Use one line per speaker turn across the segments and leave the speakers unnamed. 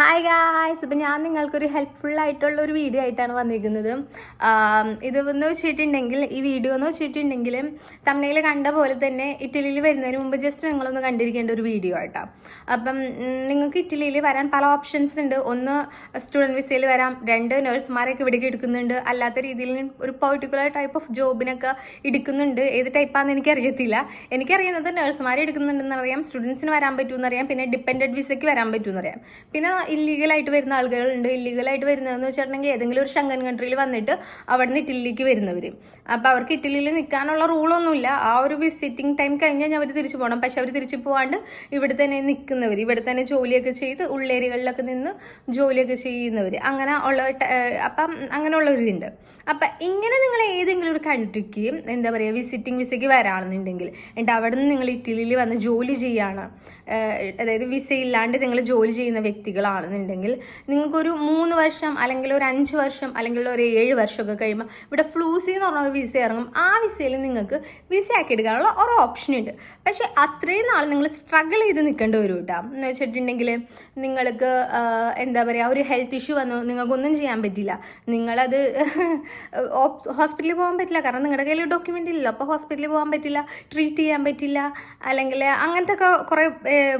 Hi guys ഇപ്പം ഞാൻ നിങ്ങൾക്കൊരു ആയിട്ടുള്ള ഒരു വീഡിയോ ആയിട്ടാണ് വന്നിരിക്കുന്നത്. ആം, ഇത് എന്ന് വെച്ചിട്ടുണ്ടെങ്കിൽ ഈ വീഡിയോ എന്ന് വെച്ചിട്ടുണ്ടെങ്കിൽ തമിഴിൽ കണ്ട പോലെ തന്നെ ഇറ്റലിയിൽ വരുന്നതിന് മുമ്പ് ജസ്റ്റ് നിങ്ങളൊന്ന് കണ്ടിരിക്കേണ്ട ഒരു വീഡിയോ ആയിട്ടാണ് അപ്പം നിങ്ങൾക്ക് ഇറ്റലിയിൽ വരാൻ പല ഓപ്ഷൻസ് ഉണ്ട്. ഒന്ന് സ്റ്റുഡന്റ് വിസയിൽ വരാം. രണ്ട് നഴ്സുമാരൊക്കെ ഇവിടേക്ക് എടുക്കുന്നുണ്ട്. അല്ലാത്ത രീതിയിൽ ഒരു പെർട്ടിക്കുലർ ടൈപ്പ് ഓഫ് ജോബിനൊക്കെ എടുക്കുന്നുണ്ട്. ഏത് ടൈപ്പാണെന്ന് എനിക്കറിയത്തില്ല. എനിക്കറിയുന്നത് നഴ്സുമാരെ എടുക്കുന്നുണ്ടെന്ന് അറിയാം. സ്റ്റുഡൻസിന് വരാൻ പറ്റുമെന്നറിയാം പിന്നെ ഡിപ്പെൻഡന്റ് വിസയ്ക്ക് വരാൻ പറ്റുമെന്നറിയാം പിന്നെ ഇല്ലീഗലായിട്ട് വരുന്ന ആളുകളുണ്ട്. ഇല്ലീഗലായിട്ട് വരുന്നതെന്ന് വെച്ചിട്ടുണ്ടെങ്കിൽ ഏതെങ്കിലും ഒരു ഷങ്കൻ കൺട്രിയിൽ വന്നിട്ട് അവിടെ നിന്ന് ഇറ്റലിയിലേക്ക് വരുന്നവർ അപ്പോൾ അവർക്ക് ഇറ്റലിയിൽ നിൽക്കാനുള്ള റൂളൊന്നുമില്ല ആ ഒരു വിസിറ്റിംഗ് ടൈം കഴിഞ്ഞാൽ അവർ തിരിച്ചു പോകണം പക്ഷെ അവർ തിരിച്ചു പോകാണ്ട് ഇവിടെ തന്നെ നിൽക്കുന്നവർ ഇവിടെ തന്നെ ജോലിയൊക്കെ ചെയ്ത് ഉള്ളേരികളിലൊക്കെ നിന്ന് ജോലിയൊക്കെ ചെയ്യുന്നവർ അങ്ങനെ ഉള്ള അപ്പം അങ്ങനെയുള്ളവരുണ്ട്. അപ്പം ഇങ്ങനെ നിങ്ങൾ ഏതെങ്കിലും ഒരു കൺട്രിക്ക് എന്താ പറയുക വിസിറ്റിംഗ് വിസയ്ക്ക് വരാണെന്നുണ്ടെങ്കിൽ എന്നിട്ട് അവിടെ നിന്ന് നിങ്ങൾ ഇറ്റലിയിൽ വന്ന് ജോലി ചെയ്യാണ്. ഏഹ് അതായത് വിസ ഇല്ലാണ്ട് നിങ്ങൾ ജോലി ചെയ്യുന്ന വ്യക്തികളാണെന്നുണ്ടെങ്കിൽ നിങ്ങൾക്കൊരു മൂന്ന് വർഷം അല്ലെങ്കിൽ ഒരു അഞ്ച് വർഷം അല്ലെങ്കിൽ ഒരു ഏഴ് വർഷമൊക്കെ കഴിയുമ്പോൾ ഇവിടെ ഫ്ലൂസി എന്ന് പറഞ്ഞ ഒരു വിസ ഇറങ്ങും. ആ വിസയിൽ നിങ്ങൾക്ക് വിസ ആക്കി എടുക്കാനുള്ള ഒരു ഓപ്ഷൻ ഉണ്ട്. പക്ഷേ അത്രയും നാൾ നിങ്ങൾ സ്ട്രഗിൾ ചെയ്ത് നിൽക്കേണ്ടി വരും കേട്ടോ. എന്ന് വെച്ചിട്ടുണ്ടെങ്കിൽ നിങ്ങൾക്ക് എന്താ പറയുക ഒരു ഹെൽത്ത് ഇഷ്യൂ വന്നു. നിങ്ങൾക്കൊന്നും ചെയ്യാൻ പറ്റില്ല. നിങ്ങളത് ഹോസ്പിറ്റലിൽ പോകാൻ പറ്റില്ല. കാരണം നിങ്ങളുടെ കയ്യിൽ ഡോക്യുമെന്റ് ഇല്ലല്ലോ. അപ്പോൾ ഹോസ്പിറ്റലിൽ പോകാൻ പറ്റില്ല ട്രീറ്റ് ചെയ്യാൻ പറ്റില്ല. അല്ലെങ്കിൽ അങ്ങനത്തെ കുറേ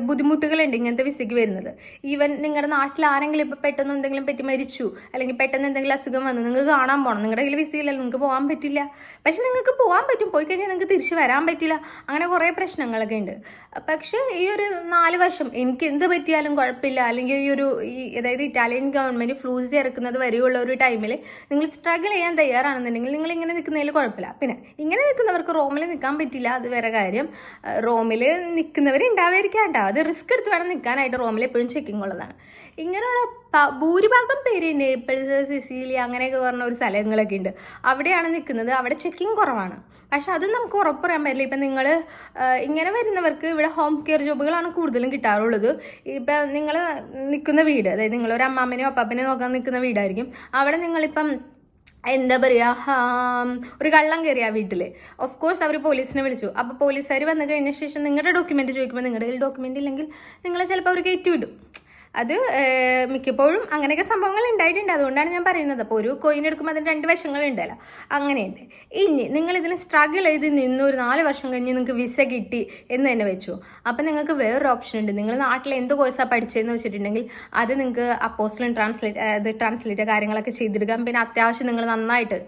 ബുദ്ധിമുട്ടുകളുണ്ട് ഇങ്ങനത്തെ വിസയ്ക്ക് വരുന്നത്. ഈവൻ നിങ്ങളുടെ നാട്ടിൽ ആരെങ്കിലും ഇപ്പോൾ പെട്ടെന്ന് എന്തെങ്കിലും പറ്റി മരിച്ചു അല്ലെങ്കിൽ പെട്ടെന്ന് എന്തെങ്കിലും അസുഖം വന്നു നിങ്ങൾക്ക് കാണാൻ പോകണം നിങ്ങളുടെ കയ്യിൽ വിസ നിങ്ങൾക്ക് പോകാൻ പറ്റില്ല. പക്ഷെ നിങ്ങൾക്ക് പോകാൻ പറ്റും. പോയി കഴിഞ്ഞാൽ നിങ്ങൾക്ക് തിരിച്ചു വരാൻ പറ്റില്ല. അങ്ങനെ കുറേ പ്രശ്നങ്ങളൊക്കെ ഉണ്ട്. പക്ഷേ ഈ ഒരു നാല് വർഷം എനിക്ക് എന്ത് പറ്റിയാലും കുഴപ്പമില്ല. അല്ലെങ്കിൽ ഈ ഒരു ഈ അതായത് ഇറ്റാലിയൻ ഗവൺമെന്റ് ഫ്ലൂസ് ഇറക്കുന്നത് വരെയുള്ള ഒരു ടൈമിൽ നിങ്ങൾ സ്ട്രഗിൾ ചെയ്യാൻ തയ്യാറാണെന്നുണ്ടെങ്കിൽ നിങ്ങൾ ഇങ്ങനെ നിൽക്കുന്നതിൽ കുഴപ്പമില്ല. പിന്നെ ഇങ്ങനെ നിൽക്കുന്നവർക്ക് റോമിൽ നിൽക്കാൻ പറ്റില്ല അത് വേറെ കാര്യം. റോമിൽ നിൽക്കുന്നവർ ഉണ്ടാവായിരിക്കാം കേട്ടോ. അത് റിസ്ക് എടുത്ത് വേണം നിൽക്കാനായിട്ട് റോമിൽ എപ്പോഴും ചെക്കിംഗ് ഉള്ളതാണ്. ഇങ്ങനെയുള്ള ഭൂരിഭാഗം പേര് നേപ്പിൾസ് സിസിലി അങ്ങനെയൊക്കെ പറഞ്ഞ ഒരു സ്ഥലങ്ങളൊക്കെ ഉണ്ട്. അവിടെയാണ് നിൽക്കുന്നത് അവിടെ ചെക്കിംഗ് കുറവാണ്. പക്ഷെ അതും നമുക്ക് ഉറപ്പ് പറയാൻ പറ്റില്ല. ഇപ്പം നിങ്ങൾ ഇങ്ങനെ വരുന്നവർക്ക് ഇവിടെ ഹോം കെയർ ജോബുകളാണ് കൂടുതലും കിട്ടാറുള്ളത്. ഇപ്പം നിങ്ങൾ നിൽക്കുന്ന വീട് അതായത് നിങ്ങളൊരു അമ്മാമ്മനെയോ അപ്പാപ്പനെയോ നോക്കാൻ നിൽക്കുന്ന വീടായിരിക്കും. അവിടെ നിങ്ങളിപ്പം എന്താ പറയുക ഒരു കള്ളം കയറി ആ വീട്ടിൽ ഓഫ് കോഴ്സ് അവർ പോലീസിനെ വിളിച്ചു. അപ്പോൾ പോലീസുകാർ വന്നു കഴിഞ്ഞ ശേഷം നിങ്ങളുടെ ഡോക്യുമെന്റ് ചോദിക്കുമ്പോൾ നിങ്ങളുടെ കയ്യിൽ ഡോക്യുമെന്റ് ഇല്ലെങ്കിൽ നിങ്ങളെ ചിലപ്പോൾ അവർ കയറ്റി വിടും അത് മിക്കപ്പോഴും അങ്ങനെയൊക്കെ സംഭവങ്ങൾ ഉണ്ടായിട്ടുണ്ട്. അതുകൊണ്ടാണ് ഞാൻ പറയുന്നത്. അപ്പോൾ ഒരു കോയിൻ എടുക്കുമ്പോൾ അതിന് രണ്ട് വശങ്ങൾ വശങ്ങളുണ്ടല്ലോ അങ്ങനെയുണ്ട്. ഇനി നിങ്ങൾ ഇതിന് സ്ട്രഗിൾ ചെയ്ത് നിന്ന് ഒരു നാല് വർഷം കഴിഞ്ഞ് നിങ്ങൾക്ക് വിസ കിട്ടി എന്ന് തന്നെ വെച്ചു. അപ്പം നിങ്ങൾക്ക് വേറൊരു ഓപ്ഷൻ ഉണ്ട്. നിങ്ങൾ നാട്ടിൽ എന്ത് കോഴ്സാണ് പഠിച്ചതെന്ന് വെച്ചിട്ടുണ്ടെങ്കിൽ അത് നിങ്ങൾക്ക് അപ്പോസ്റ്റലും ട്രാൻസ്ലേറ്റ് അത് ട്രാൻസ്ലേറ്റ് കാര്യങ്ങളൊക്കെ ചെയ്തെടുക്കാം പിന്നെ അത്യാവശ്യം നിങ്ങൾ നന്നായിട്ട്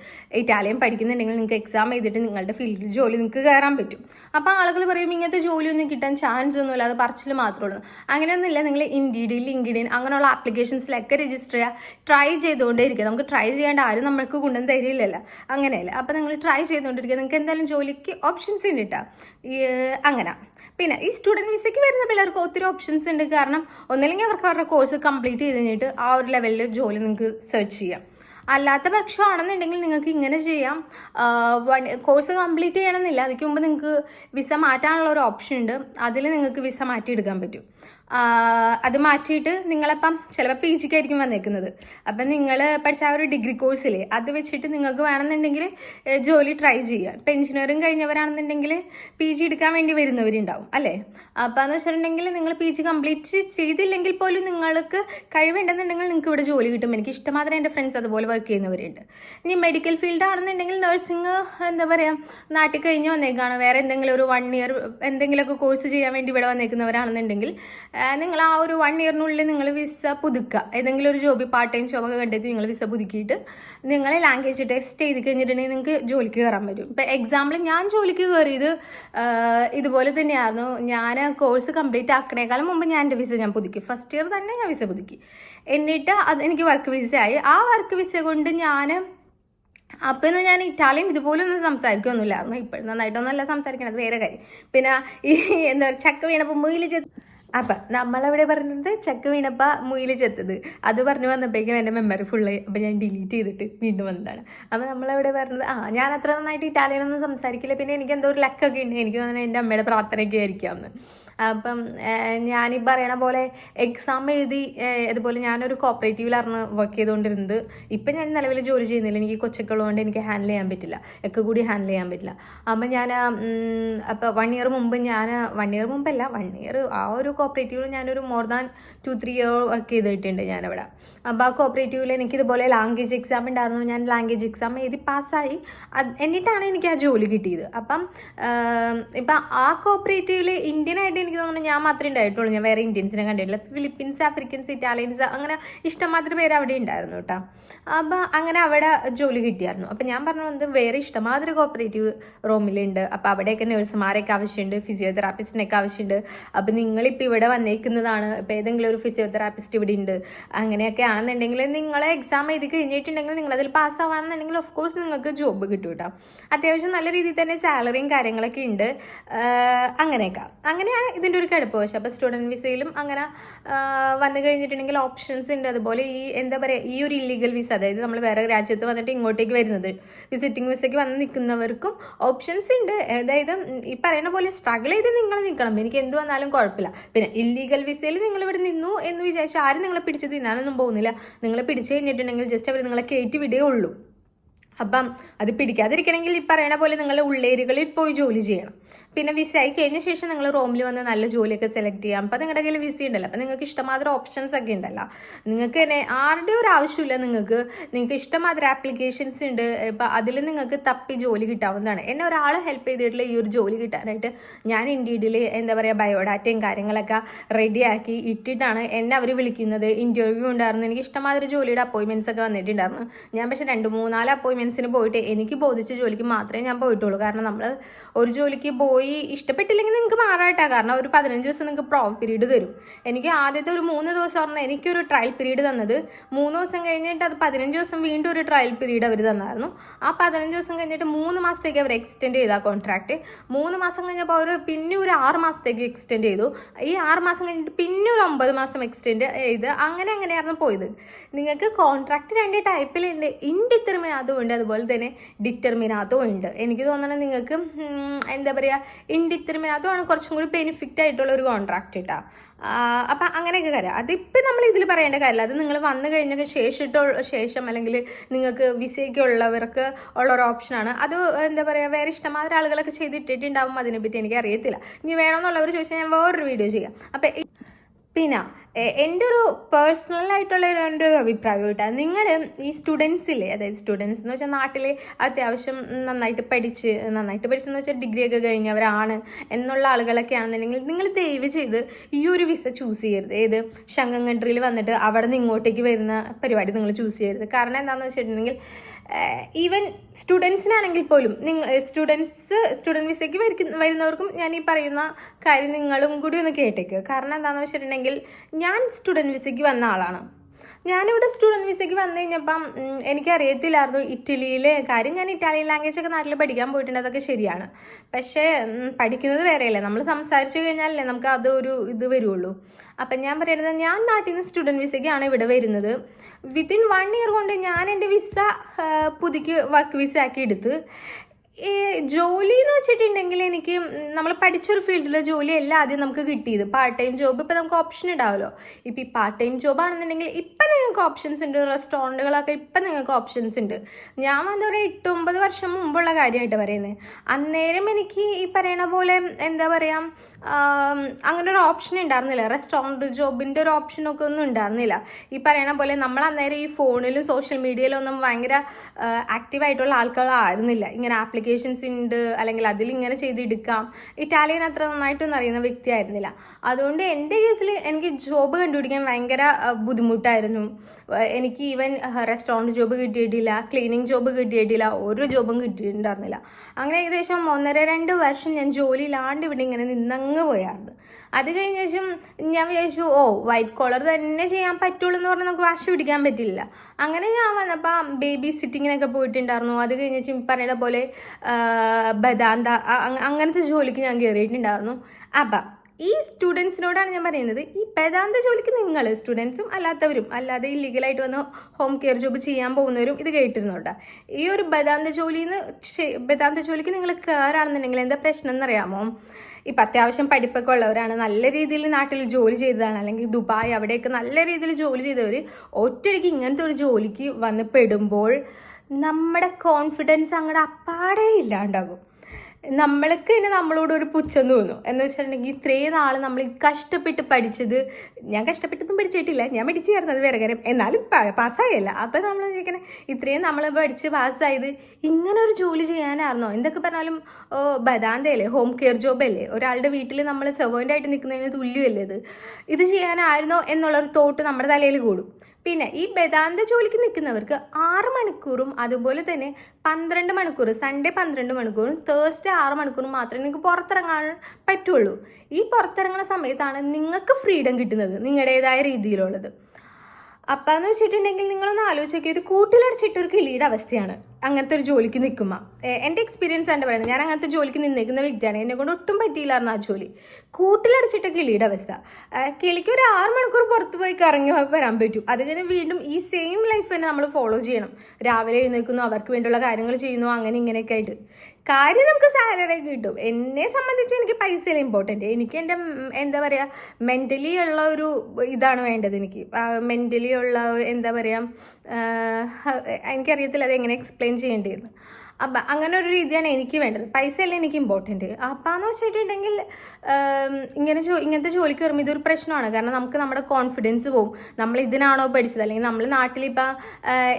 ഇറ്റാലിയൻ പഠിക്കുന്നുണ്ടെങ്കിൽ നിങ്ങൾക്ക് എക്സാം ചെയ്തിട്ട് നിങ്ങളുടെ ഫീൽഡിൽ ജോലി നിങ്ങൾക്ക് കയറാൻ പറ്റും. അപ്പോൾ ആളുകൾ പറയും ഇങ്ങനത്തെ ജോലിയൊന്നും കിട്ടാൻ ചാൻസ് ഒന്നുമില്ല. അത് പറച്ചിൽ മാത്രമേ ഉള്ളൂ. അങ്ങനെയൊന്നുമില്ല. നിങ്ങൾ ഇൻഡീഡ് ലിങ്ക്ഡിൻ അങ്ങനെയുള്ള ആപ്ലിക്കേഷൻസിലൊക്കെ രജിസ്റ്റർ ചെയ്യുക ട്രൈ ചെയ്തുകൊണ്ടേ ഇരിക്കുക നമുക്ക് ട്രൈ ചെയ്യേണ്ട ആരും നമ്മൾക്ക് കൊണ്ടും തരില്ലല്ലോ. അങ്ങനെയല്ല. അപ്പോൾ നിങ്ങൾ ട്രൈ ചെയ്തുകൊണ്ടിരിക്കുക. നിങ്ങൾക്ക് എന്തായാലും ജോലിക്ക് ഓപ്ഷൻസ് ഉണ്ട് കേട്ടോ അങ്ങനെ. പിന്നെ ഈ സ്റ്റുഡന്റ് വിസയ്ക്ക് വരുന്ന പിള്ളേർക്ക് ഒത്തിരി ഓപ്ഷൻസ് ഉണ്ട്. കാരണം ഒന്നില്ലെങ്കിൽ അവർക്ക് അവരുടെ കോഴ്സ് കംപ്ലീറ്റ് ചെയ്ത് കഴിഞ്ഞിട്ട് ആ ഒരു ലെവലിൽ ജോലി നിങ്ങൾക്ക് സെർച്ച് ചെയ്യാം. അല്ലാത്ത പക്ഷമാണെന്നുണ്ടെങ്കിൽ നിങ്ങൾക്ക് ഇങ്ങനെ ചെയ്യാം. വൺ കോഴ്സ് കംപ്ലീറ്റ് ചെയ്യണമെന്നില്ല. അതിക്ക് മുമ്പ് നിങ്ങൾക്ക് വിസ മാറ്റാനുള്ള ഒരു ഓപ്ഷൻ ഉണ്ട്. അതിൽ നിങ്ങൾക്ക് വിസ മാറ്റിയെടുക്കാൻ പറ്റും. അത് മാറ്റിയിട്ട് നിങ്ങളപ്പം ചിലപ്പോൾ പി ജിക്ക് ആയിരിക്കും വന്നേക്കുന്നത്. അപ്പം നിങ്ങൾ പഠിച്ച ആ ഒരു ഡിഗ്രി കോഴ്സിൽ അത് വെച്ചിട്ട് നിങ്ങൾക്ക് വേണമെന്നുണ്ടെങ്കിൽ ജോലി ട്രൈ ചെയ്യുക. ഇപ്പം എഞ്ചിനീയറിംഗ് കഴിഞ്ഞവരാണെന്നുണ്ടെങ്കിൽ പി ജി എടുക്കാൻ വേണ്ടി വരുന്നവരുണ്ടാവും അല്ലേ? അപ്പം എന്ന് വെച്ചിട്ടുണ്ടെങ്കിൽ നിങ്ങൾ പി ജി കംപ്ലീറ്റ് ചെയ്തില്ലെങ്കിൽ പോലും നിങ്ങൾക്ക് കഴിവുണ്ടെന്നുണ്ടെങ്കിൽ നിങ്ങൾക്ക് ഇവിടെ ജോലി കിട്ടും. എനിക്ക് ഇഷ്ടമാത്രം എന്റെ ഫ്രണ്ട്സ് അതുപോലെ വർക്ക് ചെയ്യുന്നവരുണ്ട്. ഇനി മെഡിക്കൽ ഫീൽഡ് ആണെന്നുണ്ടെങ്കിൽ നഴ്സിംഗ് എന്താ പറയുക നാട്ടിൽ കഴിഞ്ഞ് വന്നേക്കാണ്. വേറെ എന്തെങ്കിലും ഒരു വൺ ഇയർ എന്തെങ്കിലുമൊക്കെ കോഴ്സ് ചെയ്യാൻ വേണ്ടി ഇവിടെ വന്നേക്കുന്നവരാണെന്നുണ്ടെങ്കിൽ നിങ്ങൾ ആ ഒരു വൺ ഇയറിനുള്ളിൽ നിങ്ങൾ വിസ പുതുക്കുക. ഏതെങ്കിലും ഒരു ജോബി പാർട്ട് ടൈം ജോബൊക്കെ കണ്ടെത്തി നിങ്ങൾ വിസ പുതുക്കിയിട്ട് നിങ്ങൾ ലാംഗ്വേജ് ടെസ്റ്റ് ചെയ്ത് കഴിഞ്ഞിട്ടുണ്ടെങ്കിൽ നിങ്ങൾക്ക് ജോലിക്ക് കയറാൻ പറ്റും. ഇപ്പം എക്സാമ്പിൾ ഞാൻ ജോലിക്ക് കയറിയത് ഇതുപോലെ തന്നെയായിരുന്നു. ഞാൻ കോഴ്സ് കംപ്ലീറ്റ് ആക്കണേക്കാളും മുമ്പ് ഞാൻ എന്റെ വിസ ഞാൻ പുതുക്കി. ഫസ്റ്റ് ഇയർ തന്നെ ഞാൻ വിസ പുതുക്കി. എന്നിട്ട് അത് എനിക്ക് വർക്ക് വിസ ആയി. ആ വർക്ക് വിസ കൊണ്ട് ഞാൻ അപ്പം ഞാൻ ഇറ്റാലിയൻ ഇതുപോലെ ഒന്നും സംസാരിക്കൊന്നുമില്ലായിരുന്നു. ഇപ്പോഴും നന്നായിട്ടൊന്നുമല്ല സംസാരിക്കണത്. വേറെ കാര്യം. പിന്നെ ഈ എന്താ പറയുക ചക്ക വീണപ്പോൾ മുയിൽ ചെത്ത് അപ്പം നമ്മളവിടെ പറഞ്ഞത് ചക്ക വീണപ്പോൾ മുയിൽ ചെത്തത്. അത് പറഞ്ഞു വന്നപ്പോഴേക്കും എന്റെ മെമ്മറി ഫുള്ളായി അപ്പം ഞാൻ ഡിലീറ്റ് ചെയ്തിട്ട് വീണ്ടും വന്നതാണ്. അപ്പം നമ്മളവിടെ പറഞ്ഞത് ആ ഞാൻ അത്ര നന്നായിട്ട് ഇറ്റാലിയൻ ഒന്നും സംസാരിക്കില്ല. പിന്നെ എനിക്ക് എന്തോ ഒരു ലക്കൊക്കെ ഉണ്ട്. എനിക്ക് തോന്നുന്നത് എന്റെ അമ്മയുടെ പ്രാർത്ഥനയൊക്കെ ആയിരിക്കാമെന്ന്. അപ്പം ഞാൻ ഞാനീ പറയണ പോലെ എക്സാം എഴുതി അതുപോലെ ഞാനൊരു കോപ്പറേറ്റീവിലായിരുന്നു വർക്ക് ചെയ്തുകൊണ്ടിരുന്നത് ഇപ്പം ഞാൻ നിലവിൽ ജോലി ചെയ്യുന്നില്ല. എനിക്ക് കൊച്ചൊക്കെയുള്ളതുകൊണ്ട് എനിക്ക് ഹാൻഡിൽ ചെയ്യാൻ പറ്റില്ല. ഒക്കെ കൂടി ഹാൻഡിൽ ചെയ്യാൻ പറ്റില്ല. അപ്പം ഞാൻ അപ്പോൾ വൺ ഇയർ മുമ്പ് ഞാൻ വൺ ഇയർ മുമ്പല്ല വൺ ഇയർ ആ ഒരു കോപ്പറേറ്റീവിൽ ഞാനൊരു more than two three year work ചെയ്തിട്ടുണ്ട് ഞാനവിടെ. അപ്പോൾ ആ കോപ്പറേറ്റീവിൽ എനിക്ക് ഇതുപോലെ ലാംഗ്വേജ് എക്സാം ഉണ്ടായിരുന്നു. ഞാൻ ലാംഗ്വേജ് എക്സാം എഴുതി പാസ്സായി എന്നിട്ടാണ് എനിക്ക് ആ ജോലി കിട്ടിയത്. അപ്പം ഇപ്പം ആ കോപ്പറേറ്റീവിൽ ഇന്ത്യനായിട്ട് എനിക്ക് തോന്നുന്നു ഞാൻ മാത്രമേ ഉണ്ടായിട്ടുള്ളൂ. ഞാൻ വേറെ ഇന്ത്യൻസിനെ കണ്ടിട്ടില്ല. ഫിലിപ്പീൻസ് ആഫ്രിക്കൻസ് ഇറ്റാലിയൻസ് അങ്ങനെ ഇഷ്ടംമാതിരി പേര് അവിടെ ഉണ്ടായിരുന്നു കേട്ടോ. അപ്പോൾ അങ്ങനെ അവിടെ ജോലി കിട്ടിയായിരുന്നു. അപ്പോൾ ഞാൻ പറഞ്ഞു വന്നത് വേറെ ഇഷ്ടമാതിരി കോപ്പറേറ്റീവ് റൂമിലുണ്ട്. അപ്പോൾ അവിടെയൊക്കെ നഴ്സുമാരൊക്കെ ആവശ്യമുണ്ട് ഫിസിയോതെറാപ്പിസ്റ്റിനൊക്കെ ആവശ്യമുണ്ട്. അപ്പം നിങ്ങളിപ്പോൾ ഇവിടെ വന്നേക്കുന്നതാണ്. ഇപ്പോൾ ഏതെങ്കിലും ഒരു ഫിസിയോതെറാപ്പിസ്റ്റ് ഇവിടെ ഉണ്ട്. അങ്ങനെയൊക്കെ ആണെന്നുണ്ടെങ്കിൽ നിങ്ങൾ എക്സാം എഴുതി കഴിഞ്ഞിട്ടുണ്ടെങ്കിൽ നിങ്ങളതിൽ പാസ്സാവാണെന്നുണ്ടെങ്കിൽ ഓഫ് കോഴ്സ് നിങ്ങൾക്ക് ജോബ് കിട്ടും കേട്ടോ. അത്യാവശ്യം നല്ല രീതിയിൽ തന്നെ സാലറിയും കാര്യങ്ങളൊക്കെ ഉണ്ട്. അങ്ങനെയൊക്കെ. അങ്ങനെയാണ് ഇതിന്റെ ഒരു കിടപ്പ്. പക്ഷേ അപ്പോൾ സ്റ്റുഡന്റ് വിസയിലും അങ്ങനെ വന്നു കഴിഞ്ഞിട്ടുണ്ടെങ്കിൽ ഓപ്ഷൻസ് ഉണ്ട്. അതുപോലെ ഈ എന്താ പറയുക ഈ ഒരു ഇല്ലീഗൽ വിസ അതായത് നമ്മൾ വേറെ രാജ്യത്ത് വന്നിട്ട് ഇങ്ങോട്ടേക്ക് വരുന്നത് വിസിറ്റിംഗ് വിസയ്ക്ക് വന്ന് നിൽക്കുന്നവർക്കും ഓപ്ഷൻസ് ഉണ്ട്. അതായത് ഈ പറയുന്ന പോലെ സ്ട്രഗിൾ ചെയ്ത് നിങ്ങൾ നിൽക്കണം. എനിക്ക് എന്ത് വന്നാലും കുഴപ്പമില്ല. പിന്നെ ഇല്ലീഗൽ വിസയിൽ നിങ്ങൾ ഇവിടെ നിന്നു എന്ന് വിചാരിച്ച് ആരും നിങ്ങളെ പിടിച്ച് തിന്നാനൊന്നും പോകുന്നില്ല. നിങ്ങളെ പിടിച്ചു കഴിഞ്ഞിട്ടുണ്ടെങ്കിൽ ജസ്റ്റ് അവർ നിങ്ങളെ കയറ്റി വിടുകയേ ഉള്ളൂ. അപ്പം അത് പിടിക്കാതിരിക്കണമെങ്കിൽ ഈ പറയണ പോലെ നിങ്ങളുടെ ഉള്ളേരികളിൽ പോയി ജോലി ചെയ്യണം. പിന്നെ വിസ ആയി കഴിഞ്ഞ ശേഷം നിങ്ങൾ റോമിൽ വന്ന് നല്ല ജോലിയൊക്കെ സെലക്ട് ചെയ്യാം. അപ്പം നിങ്ങളുടെ കയ്യിൽ വിസ ഉണ്ടല്ലോ. അപ്പം നിങ്ങൾക്ക് ഇഷ്ടമാതിരി ഓപ്ഷൻസ് ഒക്കെ ഉണ്ടല്ലോ. നിങ്ങൾക്ക് തന്നെ ആരുടെ ഒരു ആവശ്യമില്ല നിങ്ങൾക്ക്. നിങ്ങൾക്ക് ഇഷ്ടമാതിരി ആപ്ലിക്കേഷൻസ് ഉണ്ട്. ഇപ്പം അതിൽ നിങ്ങൾക്ക് തപ്പി ജോലി കിട്ടാവുന്നതാണ്. എന്നെ ഒരാൾ ഹെൽപ്പ് ചെയ്തിട്ടുള്ള ഈ ഒരു ജോലി കിട്ടാനായിട്ട് ഞാൻ ഇൻഡീഡിൽ എന്താ പറയുക ബയോഡാറ്റയും കാര്യങ്ങളൊക്കെ റെഡിയാക്കി ഇട്ടിട്ടാണ് എന്നെ അവർ വിളിക്കുന്നത്. ഇന്റർവ്യൂ ഉണ്ടായിരുന്നു. എനിക്ക് ഇഷ്ടമാതിരി ജോലിയുടെ അപ്പോയിൻമെന്റ്സ് ഒക്കെ വന്നിട്ടുണ്ടായിരുന്നു. ഞാൻ പക്ഷേ രണ്ട് മൂന്നാൽ അപ്പോയിൻമെന്റ്സിന് പോയിട്ട് എനിക്ക് ബോധിച്ച ജോലിക്ക് മാത്രമേ ഞാൻ പോയിട്ടുള്ളൂ. കാരണം നമ്മൾ ഒരു ജോലിക്ക് പോയി ഇഷ്ടപ്പെട്ടില്ലെങ്കിൽ നിങ്ങൾക്ക് മാറാട്ടാ. കാരണം ഒരു പതിനഞ്ച് ദിവസം നിങ്ങൾക്ക് പ്രോ പീരീഡ് തരും. എനിക്ക് ആദ്യത്തെ ഒരു മൂന്ന് ദിവസം പറഞ്ഞാൽ എനിക്കൊരു ട്രയൽ പീരീഡ് തന്നത്. മൂന്ന് ദിവസം കഴിഞ്ഞിട്ട് അത് പതിനഞ്ച് ദിവസം വീണ്ടും ഒരു ട്രയൽ പീരീഡ് അവർ തന്നായിരുന്നു. ആ പതിനഞ്ച് ദിവസം കഴിഞ്ഞിട്ട് മൂന്ന് മാസത്തേക്ക് അവർ എക്സ്റ്റെൻഡ് ചെയ്ത കോൺട്രാക്ട് മൂന്ന് മാസം കഴിഞ്ഞപ്പോൾ അവർ പിന്നെ ഒരു ആറ് മാസത്തേക്ക് എക്സ്റ്റെൻഡ് ചെയ്തു. ഈ ആറ് മാസം കഴിഞ്ഞിട്ട് പിന്നെ ഒരു ഒമ്പത് മാസം എക്സ്റ്റെൻഡ് ചെയ്ത് അങ്ങനെ അങ്ങനെയായിരുന്നു പോയത്. നിങ്ങൾക്ക് കോൺട്രാക്ട് രണ്ട് ടൈപ്പിലുണ്ട് ഇൻഡിറ്റർമിനാത്തും ഉണ്ട്. അതുപോലെ തന്നെ ഡിറ്റർമിനാത്തും ഉണ്ട്. എനിക്ക് തോന്നുന്നത് നിങ്ങൾക്ക് എന്താ പറയുക ഇൻഡിറ്റർമിനാത്തും ആണ് കുറച്ചും കൂടി ബെനിഫിറ്റ് ആയിട്ടുള്ള ഒരു കോൺട്രാക്ട് കേട്ടോ അപ്പം അങ്ങനെയൊക്കെ കാര്യം. അതിപ്പോൾ നമ്മൾ ഇതിൽ പറയേണ്ട കാര്യമില്ല. അത് നിങ്ങൾ വന്നു കഴിഞ്ഞ ശേഷിട്ടോ ശേഷം അല്ലെങ്കിൽ നിങ്ങൾക്ക് വിസയൊക്കെ ഉള്ളവർക്ക് ഉള്ള ഒരു ഓപ്ഷനാണ് അത് എന്താ പറയുക വേറെ ഇഷ്ടമാതിരി ആളുകളൊക്കെ ചെയ്തിട്ടിട്ടുണ്ടാവും അതിനെപ്പറ്റി എനിക്ക് അറിയത്തില്ല ഇനി വേണമെന്നുള്ളവർ ചോദിച്ചാൽ ഞാൻ വേറൊരു വീഡിയോ ചെയ്യാം. അപ്പം പിന്നെ എന്റെ ഒരു പേഴ്സണലായിട്ടുള്ള എന്റെ ഒരു അഭിപ്രായം കേട്ടോ. നിങ്ങൾ ഈ സ്റ്റുഡൻസിലെ അതായത് സ്റ്റുഡൻസ് എന്ന് വെച്ചാൽ നാട്ടിൽ അത്യാവശ്യം നന്നായിട്ട് പഠിച്ച് നന്നായിട്ട് പഠിച്ചെന്ന് വെച്ചാൽ ഡിഗ്രി ഒക്കെ കഴിഞ്ഞവരാണ് എന്നുള്ള ആളുകളൊക്കെ ആണെന്നുണ്ടെങ്കിൽ നിങ്ങൾ ദയവ് ചെയ്ത് ഈ ഒരു വിസ ചൂസ് ചെയ്യരുത്. ഏത് ഷങ്കൻ കൺട്രിയിൽ വന്നിട്ട് അവിടെ നിന്ന് ഇങ്ങോട്ടേക്ക് വരുന്ന പരിപാടി നിങ്ങൾ ചൂസ് ചെയ്യരുത്. കാരണം എന്താണെന്ന് വെച്ചിട്ടുണ്ടെങ്കിൽ ഈവൻ സ്റ്റുഡൻസിനാണെങ്കിൽ പോലും നിങ്ങൾ സ്റ്റുഡൻസ് സ്റ്റുഡന്റ് വിസയ്ക്ക് വരുന്നവർക്കും ഞാൻ ഈ പറയുന്ന കാര്യം നിങ്ങളും കൂടി ഒന്ന് കേട്ടേക്കുക കാരണം എന്താണെന്ന് വെച്ചിട്ടുണ്ടെങ്കിൽ ഞാൻ സ്റ്റുഡന്റ് വിസയ്ക്ക് വന്ന ആളാണ്. ഞാനിവിടെ സ്റ്റുഡന്റ് വിസയ്ക്ക് വന്നു കഴിഞ്ഞപ്പം എനിക്കറിയത്തില്ലായിരുന്നു ഇറ്റലിയിലെ കാര്യം. ഞാൻ ഇറ്റാലിയൻ ലാംഗ്വേജ് ഒക്കെ നാട്ടിൽ പഠിക്കാൻ പോയിട്ടുണ്ട് അതൊക്കെ ശരിയാണ്. പക്ഷേ പഠിക്കുന്നത് വേറെയല്ലേ. നമ്മൾ സംസാരിച്ചു കഴിഞ്ഞാലല്ലേ നമുക്ക് അതൊരു ഇത് വരുള്ളൂ. അപ്പം ഞാൻ പറയുന്നത് ഞാൻ നാട്ടിൽ നിന്ന് സ്റ്റുഡന്റ് വിസയ്ക്കാണ് ഇവിടെ വരുന്നത്. വിത്തിൻ വൺ ഇയർ കൊണ്ട് ഞാൻ എന്റെ വിസ പുതുക്കി വർക്ക് വിസ ആക്കി എടുത്ത്. ജോലി എന്ന് വെച്ചിട്ടുണ്ടെങ്കിൽ എനിക്ക് നമ്മൾ പഠിച്ചൊരു ഫീൽഡിലെ ജോലിയല്ല ആദ്യം നമുക്ക് കിട്ടിയത്. പാർട്ട് ടൈം ജോബ് ഇപ്പം നമുക്ക് ഓപ്ഷൻ ഉണ്ടാവുമല്ലോ ഇപ്പം ഈ പാർട്ട് ടൈം ജോബ് ആണെന്നുണ്ടെങ്കിൽ ഇപ്പം നിങ്ങൾക്ക് ഓപ്ഷൻസ് ഉണ്ട്. റെസ്റ്റോറന്റുകളൊക്കെ ഇപ്പം നിങ്ങൾക്ക് ഓപ്ഷൻസ് ഉണ്ട്. ഞാൻ എന്താ പറയുക എട്ട് ഒമ്പത് വർഷം മുമ്പുള്ള കാര്യമായിട്ട് പറയുന്നത് അന്നേരം എനിക്ക് ഈ പറയണ പോലെ എന്താ പറയുക അങ്ങനെ ഒരു ഓപ്ഷൻ ഉണ്ടായിരുന്നില്ല റെസ്റ്റോറന്റ് ജോബിന്റെ ഒരു ഓപ്ഷനൊക്കെ ഒന്നും ഉണ്ടായിരുന്നില്ല ഈ പറയണ പോലെ നമ്മൾ അന്നേരം ഈ ഫോണിലും സോഷ്യൽ മീഡിയയിലും ഒന്നും ഭയങ്കര ആക്റ്റീവായിട്ടുള്ള ആൾക്കാരായിരുന്നില്ല. ഇങ്ങനെ ആപ്ലിക്കേഷൻസ് ഉണ്ട് അല്ലെങ്കിൽ അതിൽ ഇങ്ങനെ ചെയ്തെടുക്കാം. ഇറ്റാലിയൻ അത്ര നന്നായിട്ടൊന്നും അറിയുന്ന വ്യക്തിയായിരുന്നില്ല. അതുകൊണ്ട് എന്റെ കേസിൽ എനിക്ക് ജോബ് കണ്ടുപിടിക്കാൻ ഭയങ്കര ബുദ്ധിമുട്ടായിരുന്നു. എനിക്ക് ഈവൻ റെസ്റ്റോറന്റ് ജോബ് കിട്ടിയിട്ടില്ല ക്ലീനിങ് ജോബ് കിട്ടിയിട്ടില്ല ഒരു ജോബും കിട്ടിയിട്ടുണ്ടായിരുന്നില്ല. അങ്ങനെ ഏകദേശം ഒന്നര രണ്ട് വർഷം ഞാൻ ജോലിയിലാണ്ട് ഇവിടെ ഇങ്ങനെ നിന്നങ്ങ് പോയായിരുന്നു അത് കഴിഞ്ഞ ശേഷം ഞാൻ വിചാരിച്ചു ഓ വൈറ്റ് കോളർ തന്നെ ചെയ്യാൻ പറ്റുള്ളൂ എന്ന് പറഞ്ഞാൽ നമുക്ക് വാശി പിടിക്കാൻ പറ്റില്ല. അങ്ങനെ ഞാൻ വന്നപ്പോൾ ബേബി സിറ്റിങ്ങിനൊക്കെ പോയിട്ടുണ്ടായിരുന്നു. അത് കഴിഞ്ഞ ശേഷം പറയുന്ന പോലെ ബദാന്ത അങ്ങനത്തെ ജോലിക്ക് ഞാൻ കയറിയിട്ടുണ്ടായിരുന്നു അപ്പം ഈ സ്റ്റുഡൻസിനോടാണ് ഞാൻ പറയുന്നത് ഈ പേദാന്ത ജോലിക്ക് നിങ്ങൾ സ്റ്റുഡൻസും അല്ലാത്തവരും അല്ലാതെ ഇല്ലീഗലായിട്ട് വന്ന് ഹോം കെയർ ജോബ് ചെയ്യാൻ പോകുന്നവരും ഇത് കേട്ടിരുന്നോട്ടാ ഈ ഒരു ബദാന്ത ജോലിന്ന് ബദാന്ത ജോലിക്ക് നിങ്ങൾ കയറാണെന്നുണ്ടെങ്കിൽ എന്താ പ്രശ്നം എന്നറിയാമോ ഇപ്പം അത്യാവശ്യം പഠിപ്പൊക്കെ ഉള്ളവരാണ് നല്ല രീതിയിൽ നാട്ടിൽ ജോലി ചെയ്തതാണ്. അല്ലെങ്കിൽ ദുബായ് അവിടെയൊക്കെ നല്ല രീതിയിൽ ജോലി ചെയ്തവർ ഒറ്റയടിക്ക് ഇങ്ങനത്തെ ഒരു ജോലിക്ക് വന്ന് പെടുമ്പോൾ നമ്മുടെ കോൺഫിഡൻസ് അങ്ങോട്ട് അപ്പാടേ ഇല്ലാണ്ടാകും. നമ്മൾക്ക് തന്നെ നമ്മളോട് ഒരു പുച്ഛം തോന്നും. എന്ന് വെച്ചിട്ടുണ്ടെങ്കിൽ ഇത്രയും നാൾ നമ്മൾ കഷ്ടപ്പെട്ട് പഠിച്ചത് ഞാൻ കഷ്ടപ്പെട്ടൊന്നും പഠിച്ചിട്ടില്ല ഞാൻ പഠിച്ചു ചേർന്നത് വേറെ കാര്യം. എന്നാലും പാസ്സായല്ല. അപ്പം നമ്മൾ ചോദിക്കണം ഇത്രയും നമ്മൾ പഠിച്ച് പാസ്സായത് ഇങ്ങനെ ഒരു ജോലി ചെയ്യാനായിരുന്നോ? എന്തൊക്കെ പറഞ്ഞാലും ബദാന്തയല്ലേ ഹോം കെയർ ജോബ് അല്ലേ ഒരാളുടെ വീട്ടിൽ നമ്മൾ സെവന്റായിട്ട് നിൽക്കുന്നതിന് തുല്യമല്ലേ ഇത്? ഇത് ചെയ്യാനായിരുന്നോ? എന്നുള്ളൊരു തോട്ട് നമ്മുടെ തലയിൽ കൂടും. പിന്നെ ഈ ബദാന്ത ജോലിക്ക് നിൽക്കുന്നവർക്ക് ആറ് മണിക്കൂറും അതുപോലെ തന്നെ പന്ത്രണ്ട് മണിക്കൂർ സൺഡേ പന്ത്രണ്ട് മണിക്കൂറും തേഴ്സ്ഡേ ആറ് മണിക്കൂറും മാത്രമേ നിങ്ങൾക്ക് പുറത്തിറങ്ങാൻ പറ്റുള്ളൂ. ഈ പുറത്തിറങ്ങുന്ന സമയത്താണ് നിങ്ങൾക്ക് ഫ്രീഡം കിട്ടുന്നത് നിങ്ങളുടേതായ രീതിയിലുള്ളത്. അപ്പം എന്ന് വെച്ചിട്ടുണ്ടെങ്കിൽ നിങ്ങളൊന്ന് ആലോചിക്കുക ഒരു കൂട്ടിലടച്ചിട്ട് ഒരു കിളിയുടെ അവസ്ഥയാണ്. അങ്ങനത്തെ ഒരു ജോലിക്ക് നിൽക്കുമ്പോൾ എന്റെ എക്സ്പീരിയൻസ് ആണ് പറയുന്നത്. ഞാൻ അങ്ങനത്തെ ജോലിക്ക് നിന്നേക്കുന്ന വ്യക്തിയാണ്. എന്നെ കൊണ്ട് ഒട്ടും പറ്റിയില്ലായിരുന്നു ആ ജോലി. കൂട്ടിലടച്ചിട്ട് കിളിയുടെ അവസ്ഥ. കിളിക്ക് ഒരു ആറ് മണിക്കൂർ പുറത്ത് പോയി കറങ്ങി വരാൻ പറ്റും. അത് കഴിഞ്ഞ് വീണ്ടും ഈ സെയിം ലൈഫ് തന്നെ നമ്മൾ ഫോളോ ചെയ്യണം. രാവിലെ എഴുന്നേൽക്കുന്നു അവർക്ക് വേണ്ടിയുള്ള കാര്യങ്ങൾ ചെയ്യുന്നു അങ്ങനെ ഇങ്ങനെയൊക്കെ ആയിട്ട്. കാര്യം നമുക്ക് സാലറി കിട്ടും. എന്നെ സംബന്ധിച്ച് എനിക്ക് പൈസ ഇമ്പോർട്ടന്റ് എനിക്ക് എന്റെ എന്താ പറയുക മെന്റലി ഉള്ള ഒരു ഇതാണ് വേണ്ടത് എനിക്ക്. മെന്റലി ഉള്ള എന്താ പറയുക എനിക്കറിയത്തില്ല അത് എങ്ങനെ എക്സ്പ്ലെയിൻ ചെയ്യേണ്ടതെന്ന്. അപ്പം അങ്ങനെ ഒരു രീതിയാണ് എനിക്ക് വേണ്ടത്. പൈസ അല്ല എനിക്ക് ഇമ്പോർട്ടന്റ് അപ്പാന്ന് വെച്ചിട്ടുണ്ടെങ്കിൽ ഇങ്ങനെ ജോ ഇങ്ങനത്തെ ജോലിക്ക് കയറുമ്പോൾ ഇതൊരു പ്രശ്നമാണ്. കാരണം നമുക്ക് നമ്മുടെ കോൺഫിഡൻസ് പോകും നമ്മൾ ഇതിനാണോ പഠിച്ചത്? അല്ലെങ്കിൽ നമ്മൾ നാട്ടിലിപ്പോൾ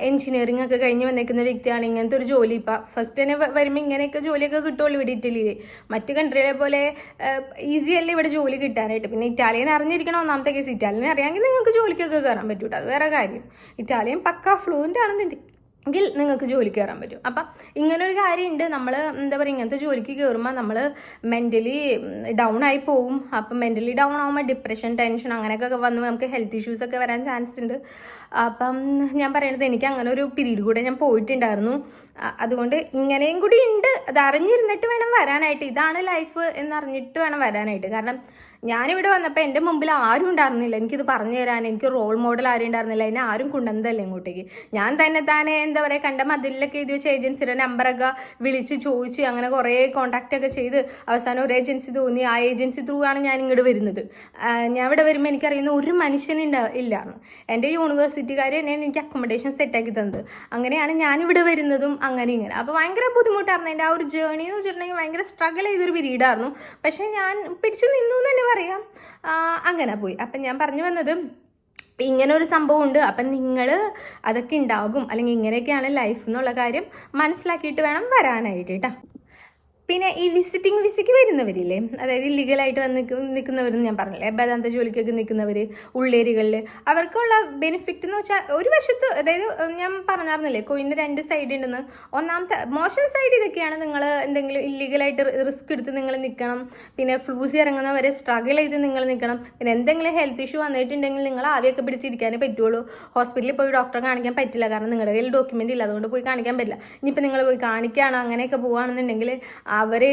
എഞ്ചിനീയറിംഗ് ഒക്കെ കഴിഞ്ഞ് വന്നേക്കുന്ന വ്യക്തിയാണ് ഇങ്ങനത്തെ ഒരു ജോലി. ഇപ്പം ഫസ്റ്റ് തന്നെ വരുമ്പോൾ ഇങ്ങനെയൊക്കെ ജോലിയൊക്കെ കിട്ടുള്ളൂ ഇവിടെ ഇറ്റലിയിൽ മറ്റ് കൺട്രികളെ പോലെ ഈസി അല്ല ഇവിടെ ജോലി കിട്ടാനായിട്ട്. പിന്നെ ഇറ്റാലിയൻ അറിഞ്ഞിരിക്കണം ഒന്നാമത്തെ കേസ് ഇറ്റാലിയൻ അറിയാമെങ്കിൽ നിങ്ങൾക്ക് ജോലിക്കൊക്കെ കയറാൻ പറ്റൂട്ടോ. അത് വേറെ കാര്യം. ഇറ്റാലിയൻ പക്ക ഫ്ലുവന്റ് ആണെന്നുണ്ടെങ്കിൽ എങ്കിൽ നിങ്ങൾക്ക് ജോലിക്ക് കയറാൻ പറ്റും. അപ്പം ഇങ്ങനെ ഒരു കാര്യമുണ്ട് നമ്മൾ എന്താ പറയുക ഇങ്ങനത്തെ ജോലിക്ക് കയറുമ്പോൾ നമ്മൾ മെന്റലി ഡൗൺ ആയി പോവും അപ്പം മെന്റലി ഡൗൺ ആകുമ്പോൾ ഡിപ്രഷൻ ടെൻഷൻ അങ്ങനെയൊക്കെ വന്ന് നമുക്ക് ഹെൽത്ത് ഇഷ്യൂസ് ഒക്കെ വരാൻ ചാൻസ് ഉണ്ട് അപ്പം ഞാൻ പറയണത് എനിക്ക് അങ്ങനെ ഒരു പീരീഡ് കൂടെ ഞാൻ പോയിട്ടുണ്ടായിരുന്നു. അതുകൊണ്ട് ഇങ്ങനെയും കൂടി ഉണ്ട് അത് അറിഞ്ഞിരുന്നിട്ട് വേണം വരാനായിട്ട്. ഇതാണ് ലൈഫ് എന്നറിഞ്ഞിട്ട് വേണം വരാനായിട്ട്. കാരണം ഞാനിവിടെ വന്നപ്പോൾ എന്റെ മുമ്പിൽ ആരും ഉണ്ടായിരുന്നില്ല. എനിക്കിത് പറഞ്ഞു തരാൻ എനിക്ക് റോൾ മോഡൽ ആരും ഉണ്ടായിരുന്നില്ല. എന്നെ ആരും കൊണ്ടുവന്നതല്ല ഇങ്ങോട്ടേക്ക്. ഞാൻ തന്നെ താനെ എന്താ പറയുക കണ്ട മതിലൊക്കെ എഴുതി വെച്ച ഏജൻസിയുടെ നമ്പറൊക്കെ വിളിച്ച് ചോദിച്ച് അങ്ങനെ കുറേ കോൺടാക്റ്റ് ഒക്കെ ചെയ്ത് അവസാനം ഒരു ഏജൻസി തോന്നി. ആ ഏജൻസി ത്രൂ ആണ് ഞാൻ ഇങ്ങോട്ട് വരുന്നത്. ഞാൻ ഇവിടെ വരുമ്പോൾ എനിക്കറിയുന്ന ഒരു മനുഷ്യനുണ്ട ഇല്ലായിരുന്നു എന്റെ യൂണിവേഴ്സിറ്റിക്കാർ തന്നെ എനിക്ക് അക്കോമഡേഷൻ സെറ്റാക്കി തന്നത്. അങ്ങനെയാണ് ഞാനിവിടെ വരുന്നതും അങ്ങനെ ഇങ്ങനെ. അപ്പോൾ ഭയങ്കര ബുദ്ധിമുട്ടായിരുന്നു. എന്റെ ആ ഒരു ജേണി എന്ന് വെച്ചിട്ടുണ്ടെങ്കിൽ ഭയങ്കര സ്ട്രഗിൾ ചെയ്തൊരു പീരീഡായിരുന്നു പക്ഷേ ഞാൻ പിടിച്ചു നിന്നു പറയാം അങ്ങനെ പോയി. അപ്പം ഞാൻ പറഞ്ഞു വന്നത് ഇങ്ങനെ ഒരു സംഭവം ഉണ്ട് അപ്പം നിങ്ങൾ അതൊക്കെ ഉണ്ടാകും. അല്ലെങ്കിൽ ഇങ്ങനെയൊക്കെയാണ് ലൈഫ് എന്നുള്ള കാര്യം മനസ്സിലാക്കിയിട്ട് വേണം വരാനായിട്ട് കേട്ടോ പിന്നെ ഈ വിസിറ്റിംഗ് വിസയ്ക്ക് വരുന്നവരില്ലേ? അതായത് ഇല്ലീഗലായിട്ട് വന്ന് നിൽക്കുന്നവരെന്ന് ഞാൻ പറഞ്ഞില്ലേ? ബദാന്ത ജോലിക്കൊക്കെ നിൽക്കുന്നവർ ഉള്ളേരികളിൽ അവർക്കുള്ള ബെനിഫിറ്റ് എന്ന് വെച്ചാൽ ഒരു വശത്ത് അതായത് ഞാൻ പറഞ്ഞായിരുന്നില്ലേ കോയിന്റെ രണ്ട് സൈഡ് ഉണ്ടെന്ന് ഒന്നാമത്തെ മോശം സൈഡ് ഇതൊക്കെയാണ് നിങ്ങൾ എന്തെങ്കിലും ഇല്ലീഗലായിട്ട് റിസ്ക് എടുത്ത് നിങ്ങൾ നിൽക്കണം പിന്നെ ഫ്ലൂസി ഇറങ്ങുന്നവരെ സ്ട്രഗിൾ ചെയ്ത് നിങ്ങൾ നിൽക്കണം പിന്നെ എന്തെങ്കിലും ഹെൽത്ത് ഇഷ്യൂ വന്നിട്ടുണ്ടെങ്കിൽ നിങ്ങൾ ആവിയൊക്കെ പിടിച്ചിരിക്കാനേ പറ്റുള്ളൂ. ഹോസ്പിറ്റലിൽ പോയി ഡോക്ടറെ കാണിക്കാൻ പറ്റില്ല. കാരണം നിങ്ങളുടെ കയ്യിൽ ഡോക്യുമെന്റ് ഇല്ല. അതുകൊണ്ട് പോയി കാണിക്കാൻ പറ്റില്ല. ഇനിയിപ്പോൾ നിങ്ങൾ പോയി കാണിക്കുകയാണോ അങ്ങനെയൊക്കെ പോവുകയാണെന്നുണ്ടെങ്കിൽ അവർ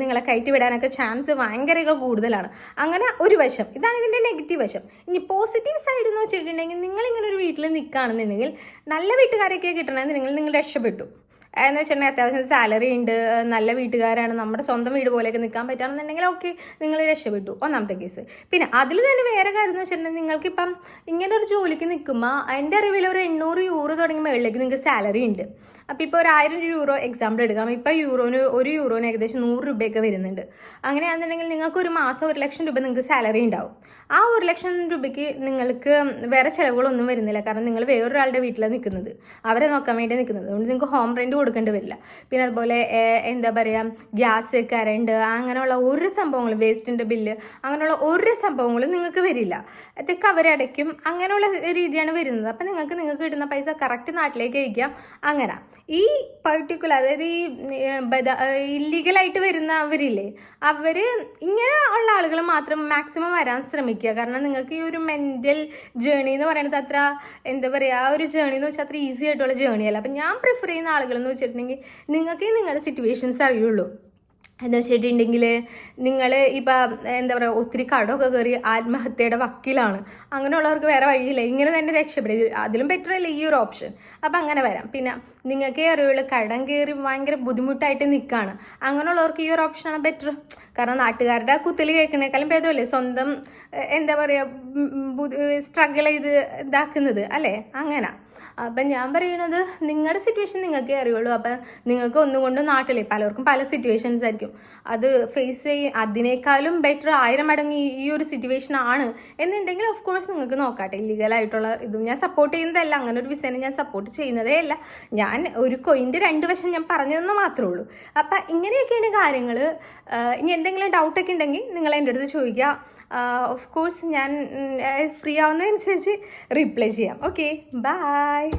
നിങ്ങളെ കയറ്റി വിടാനൊക്കെ ചാൻസ് ഭയങ്കരമൊക്കെ കൂടുതലാണ്. അങ്ങനെ ഒരു വശം. ഇതാണ് ഇതിന്റെ നെഗറ്റീവ് വശം. ഇനി പോസിറ്റീവ് സൈഡ് എന്ന് വെച്ചിട്ടുണ്ടെങ്കിൽ നിങ്ങളിങ്ങനെ ഒരു വീട്ടിൽ നിൽക്കുകയാണെന്നുണ്ടെങ്കിൽ നല്ല വീട്ടുകാരൊക്കെ കിട്ടണമെന്നുണ്ടെങ്കിൽ നിങ്ങൾ രക്ഷപ്പെട്ടു. എന്ന് വെച്ചിട്ടുണ്ടെങ്കിൽ അത്യാവശ്യം സാലറി ഉണ്ട് നല്ല വീട്ടുകാരാണ് നമ്മുടെ സ്വന്തം വീട് പോലെയൊക്കെ നിൽക്കാൻ പറ്റുകയാണെന്നുണ്ടെങ്കിൽ ഓക്കെ നിങ്ങൾ രക്ഷപ്പെട്ടു. ഒന്നാമത്തെ കേസ് പിന്നെ അതിൽ തന്നെ വേറെ കാര്യം എന്ന് വെച്ചിട്ടുണ്ടെങ്കിൽ നിങ്ങൾക്കിപ്പം ഇങ്ങനെ ഒരു ജോലിക്ക് നിൽക്കുമ്പോൾ എന്റെ അറിവിൽ ഒരു എണ്ണൂറ് യൂറോ തുടങ്ങി മുകളിലേക്ക് നിങ്ങൾക്ക് സാലറി ഉണ്ട്. അപ്പോൾ ഇപ്പോൾ ഒരു ആയിരം യൂറോ എക്സാമ്പിൾ എടുക്കാം. ഇപ്പോൾ യൂറോന് ഒരു യൂറോന് ഏകദേശം നൂറ് രൂപയൊക്കെ വരുന്നുണ്ട്. അങ്ങനെയാണെന്നുണ്ടെങ്കിൽ നിങ്ങൾക്ക് ഒരു മാസം ഒരു ലക്ഷം രൂപ നിങ്ങൾക്ക് സാലറി ഉണ്ടാവും. ആ ഒരു ലക്ഷം രൂപയ്ക്ക് നിങ്ങൾക്ക് വേറെ ചിലവുകളൊന്നും വരുന്നില്ല. കാരണം നിങ്ങൾ വേറൊരാളുടെ വീട്ടിലാണ് നിൽക്കുന്നത് അവരെ നോക്കാൻ വേണ്ടി നിൽക്കുന്നത് അതുകൊണ്ട് നിങ്ങൾക്ക് ഹോം റെന്റ് കൊടുക്കേണ്ടി വരില്ല. പിന്നെ അതുപോലെ എന്താ പറയുക ഗ്യാസ് കറണ്ട് അങ്ങനെയുള്ള ഒരു സംഭവങ്ങളും വേസ്റ്റിന്റെ ബില്ല് അങ്ങനെയുള്ള ഒരു സംഭവങ്ങളും നിങ്ങൾക്ക് വരില്ല. അതൊക്കെ അവരടയ്ക്കും അങ്ങനെയുള്ള രീതിയാണ് വരുന്നത്. അപ്പം നിങ്ങൾക്ക് നിങ്ങൾക്ക് കിട്ടുന്ന പൈസ കറക്റ്റ് നാട്ടിലേക്ക് അയക്കാം. അങ്ങനെ. ഈ പർട്ടിക്കുലർ അതായത് ഈ ഇല്ലീഗലായിട്ട് വരുന്നവരില്ലേ അവർ ഇങ്ങനെ ഉള്ള ആളുകൾ മാത്രം മാക്സിമം വരാൻ ശ്രമിക്കുക. കാരണം നിങ്ങൾക്ക് ഈ ഒരു മെന്റൽ ജേണി എന്ന് പറയുന്നത് അത്ര എന്താ പറയുക ആ ഒരു ജേണി എന്ന് വെച്ചാൽ അത്ര ഈസി ആയിട്ടുള്ള ജേണി അല്ല. അപ്പം ഞാൻ പ്രിഫർ ചെയ്യുന്ന ആളുകൾ എന്ന് വെച്ചിട്ടുണ്ടെങ്കിൽ നിങ്ങൾക്ക് നിങ്ങളുടെ സിറ്റുവേഷൻസ് അറിയുള്ളൂ. എന്ന് വെച്ചിട്ടുണ്ടെങ്കിൽ നിങ്ങൾ ഇപ്പം എന്താ പറയുക ഒത്തിരി കടമൊക്കെ കയറി ആത്മഹത്യയുടെ വക്കിലാണ്. അങ്ങനെയുള്ളവർക്ക് വേറെ വഴിയില്ല. ഇങ്ങനെ തന്നെ രക്ഷപ്പെടും. അതിലും ബെറ്റർ അല്ലേ ഈ ഒരു ഓപ്ഷൻ അപ്പം അങ്ങനെ വരാം. പിന്നെ നിങ്ങൾക്ക് അറിയുള്ളൂ കടം കയറി ഭയങ്കര ബുദ്ധിമുട്ടായിട്ട് നിൽക്കുകയാണ് അങ്ങനെയുള്ളവർക്ക് ഈ ഒരു ഓപ്ഷനാണ് ബെറ്റർ കാരണം നാട്ടുകാരുടെ കുത്തൽ കേൾക്കണേക്കാളും ഭേദമല്ലേ? സ്വന്തം എന്താ പറയുക സ്ട്രഗിൾ ചെയ്ത് ഇതാക്കുന്നത്. അല്ലേ? അങ്ങനെ. അപ്പം ഞാൻ പറയുന്നത് നിങ്ങളുടെ സിറ്റുവേഷൻ നിങ്ങൾക്കേ അറിയുള്ളൂ. അപ്പം നിങ്ങൾക്ക് ഒന്നുകൊണ്ടും നാട്ടിലെ പലർക്കും പല സിറ്റുവേഷൻസ് ആയിരിക്കും. അത് ഫേസ് ചെയ്യ അതിനേക്കാളും ബെറ്റർ ആയിരം മടങ്ങ് ഈ- ഒരു സിറ്റുവേഷൻ ആണ്. എന്നുണ്ടെങ്കിൽ ഓഫ് കോഴ്സ് നിങ്ങൾക്ക് നോക്കാട്ടെ. ഇല്ലീഗലായിട്ടുള്ള ഇതും ഞാൻ സപ്പോർട്ട് ചെയ്യുന്നതല്ല. അങ്ങനെ ഒരു വിസേനെ ഞാൻ സപ്പോർട്ട് ചെയ്യുന്നതേ അല്ല. ഞാൻ ഒരു കൊയിന്റെ രണ്ട് വശം ഞാൻ പറഞ്ഞതെന്ന് മാത്രമേ ഉള്ളൂ. അപ്പം ഇങ്ങനെയൊക്കെയാണ് കാര്യങ്ങൾ ഇനി എന്തെങ്കിലും ഡൗട്ടൊക്കെ ഉണ്ടെങ്കിൽ നിങ്ങൾ എന്റെ അടുത്ത് ചോദിക്കുക. ഓഫ് കോഴ്സ് ഞാൻ ഫ്രീ ആവുന്നതനുസരിച്ച് റിപ്ലൈ ചെയ്യാം. Okay bye